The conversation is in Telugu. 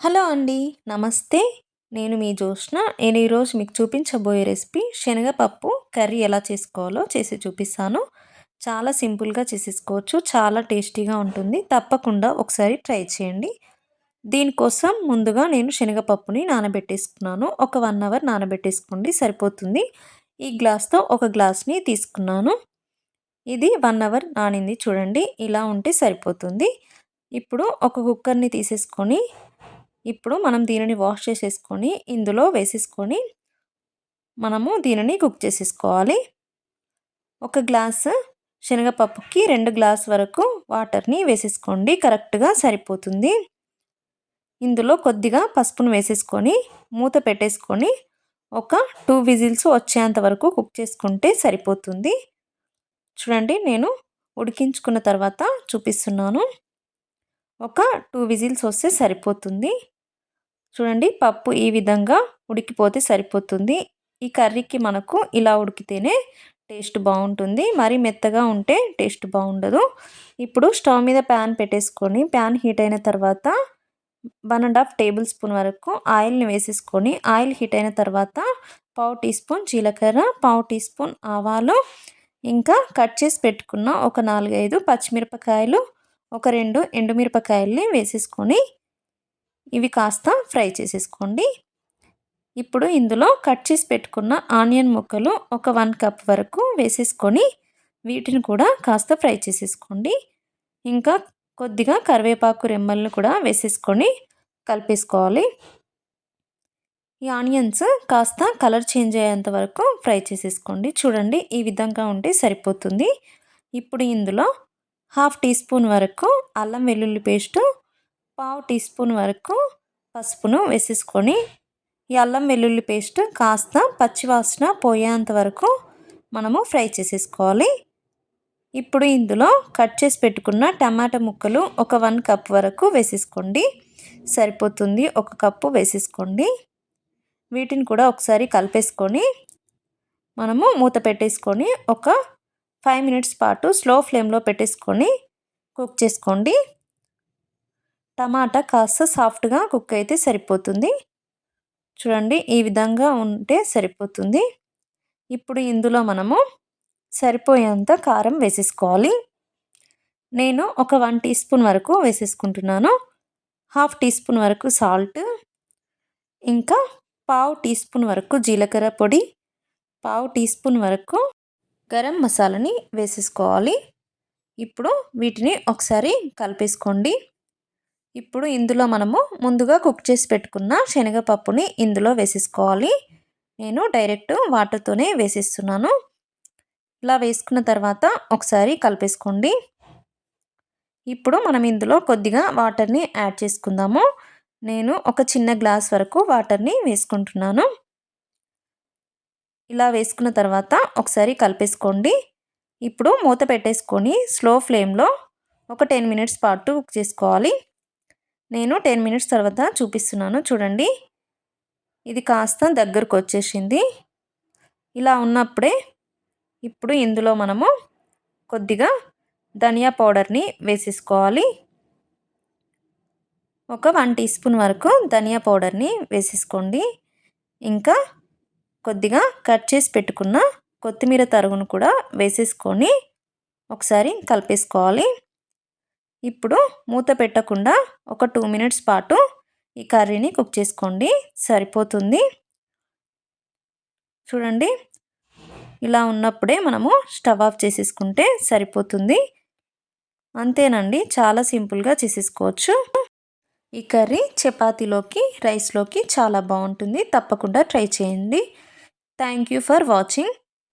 హలో అండి నమస్తే. నేను మీ జోష్న నేను ఈరోజు మీకు చూపించబోయే రెసిపీ శనగపప్పు కర్రీ ఎలా చేసుకోవాలో చేసి చూపిస్తాను. చాలా సింపుల్గా చేసేసుకోవచ్చు చాలా టేస్టీగా ఉంటుంది. తప్పకుండా ఒకసారి ట్రై చేయండి. దీనికోసం ముందుగా నేను శనగపప్పుని నానబెట్టేసుకున్నాను. ఒక వన్ అవర్ నానబెట్టేసుకోండి సరిపోతుంది. ఈ గ్లాస్తో ఒక గ్లాస్ని తీసుకున్నాను. ఇది వన్ అవర్ నానింది చూడండి ఇలా ఉంటే సరిపోతుంది. ఇప్పుడు ఒక కుక్కర్ని తీసేసుకొని ఇప్పుడు మనం దీనిని వాష్ చేసేసుకొని ఇందులో వేసేసుకొని మనము దీనిని కుక్ చేసేసుకోవాలి. ఒక గ్లాస్ శనగపప్పుకి రెండు గ్లాస్ వరకు వాటర్ని వేసేసుకోండి కరెక్ట్గా సరిపోతుంది. ఇందులో కొద్దిగా పసుపును వేసేసుకొని మూత పెట్టేసుకొని ఒక టూ విజిల్స్ వచ్చేంత వరకు కుక్ చేసుకుంటే సరిపోతుంది. చూడండి నేను ఉడికించుకున్న తర్వాత చూపిస్తున్నాను. ఒక టూ విజిల్స్ వస్తే సరిపోతుంది. చూడండి పప్పు ఈ విధంగా ఉడికిపోతే సరిపోతుంది. ఈ కర్రీకి మనకు ఇలా ఉడికితేనే టేస్ట్ బాగుంటుంది. మరి మెత్తగా ఉంటే టేస్ట్ బాగుండదు. ఇప్పుడు స్టవ్ మీద ప్యాన్ పెట్టేసుకొని ప్యాన్ హీట్ అయిన తర్వాత one and half tablespoon వరకు ఆయిల్ని వేసేసుకొని ఆయిల్ హీట్ అయిన తర్వాత పావు టీ స్పూన్ జీలకర్ర పావు టీ స్పూన్ ఆవాలు. ఇంకా కట్ చేసి పెట్టుకున్న ఒక నాలుగైదు పచ్చిమిరపకాయలు ఒక రెండు ఎండుమిరపకాయల్ని వేసేసుకొని ఇవి కాస్త ఫ్రై చేసేసుకోండి. ఇప్పుడు ఇందులో కట్ చేసి పెట్టుకున్న ఆనియన్ ముక్కలు ఒక వన్ కప్ వరకు వేసేసుకొని వీటిని కూడా కాస్త ఫ్రై చేసేసుకోండి. ఇంకా కొద్దిగా కరివేపాకు రెమ్మలను కూడా వేసేసుకొని కలిపేసుకోవాలి. ఈ ఆనియన్స్ కాస్త కలర్ చేంజ్ అయ్యేంత వరకు ఫ్రై చేసేసుకోండి. చూడండి ఈ విధంగా ఉంటే సరిపోతుంది. ఇప్పుడు ఇందులో హాఫ్ టీ స్పూన్ వరకు అల్లం వెల్లుల్లి పేస్టు పావు టీ స్పూన్ వరకు పసుపును వేసేసుకొని ఈ అల్లం వెల్లుల్లి పేస్ట్ కాస్త పచ్చివాసన పోయేంత వరకు మనము ఫ్రై చేసేసుకోవాలి. ఇప్పుడు ఇందులో కట్ చేసి పెట్టుకున్న టమాటా ముక్కలు ఒక వన్ కప్ వరకు వేసేసుకోండి. సరిపోతుంది ఒక కప్పు వేసేసుకోండి. వీటిని కూడా ఒకసారి కలిపేసుకొని మనము మూత పెట్టేసుకొని ఒక ఫైవ్ మినిట్స్ పాటు స్లో ఫ్లేమ్లో పెట్టేసుకొని కుక్ చేసుకోండి. టమాటా కాస్త సాఫ్ట్గా కుక్ అయితే సరిపోతుంది. చూడండి ఈ విధంగా ఉంటే సరిపోతుంది. ఇప్పుడు ఇందులో మనము సరిపోయేంత కారం వేసేసుకోవాలి. నేను ఒక వన్ టీ స్పూన్ వరకు వేసేసుకుంటున్నాను. హాఫ్ టీ స్పూన్ వరకు సాల్ట్. ఇంకా పావు టీ స్పూన్ వరకు జీలకర్ర పొడి. పావు టీ స్పూన్ వరకు గరం మసాలాని వేసేసుకోవాలి. ఇప్పుడు వీటిని ఒకసారి కలిపేసుకోండి. ఇప్పుడు ఇందులో మనము ముందుగా కుక్ చేసి పెట్టుకున్న శనగపప్పుని ఇందులో వేసేసుకోవాలి. నేను డైరెక్ట్ వాటర్తోనే వేసేస్తున్నాను. ఇలా వేసుకున్న తర్వాత ఒకసారి కలిపేసుకోండి. ఇప్పుడు మనం ఇందులో కొద్దిగా వాటర్ని యాడ్ చేసుకుందాము. నేను ఒక చిన్న గ్లాస్ వరకు వాటర్ని వేసుకుంటున్నాను. ఇలా వేసుకున్న తర్వాత ఒకసారి కలిపేసుకోండి. ఇప్పుడు మూత పెట్టేసుకొని స్లో ఫ్లేమ్లో ఒక టెన్ మినిట్స్ పాటు కుక్ చేసుకోవాలి. నేను టెన్ మినిట్స్ తర్వాత చూపిస్తున్నాను. చూడండి. ఇది కాస్త దగ్గరకు వచ్చేసింది ఇలా ఉన్నప్పుడే ఇప్పుడు ఇందులో మనము కొద్దిగా ధనియా పౌడర్ని వేసేసుకోవాలి. ఒక వన్ టీ స్పూన్ వరకు ధనియా పౌడర్ని వేసేసుకోండి. ఇంకా కొద్దిగా కట్ చేసి పెట్టుకున్న కొత్తిమీర తరుగును కూడా వేసేసుకొని ఒకసారి కలిపేసుకోవాలి. ఇప్పుడు మూత పెట్టకుండా ఒక టూ మినిట్స్ పాటు ఈ కర్రీని కుక్ చేసుకోండి. సరిపోతుంది. చూడండి. ఇలా ఉన్నప్పుడే మనము స్టవ్ ఆఫ్ చేసేసుకుంటే సరిపోతుంది. అంతేనండి. చాలా సింపుల్గా చేసేసుకోవచ్చు. ఈ కర్రీ చపాతీలోకి రైస్లోకి చాలా బాగుంటుంది. తప్పకుండా ట్రై చేయండి. Thank you for watching.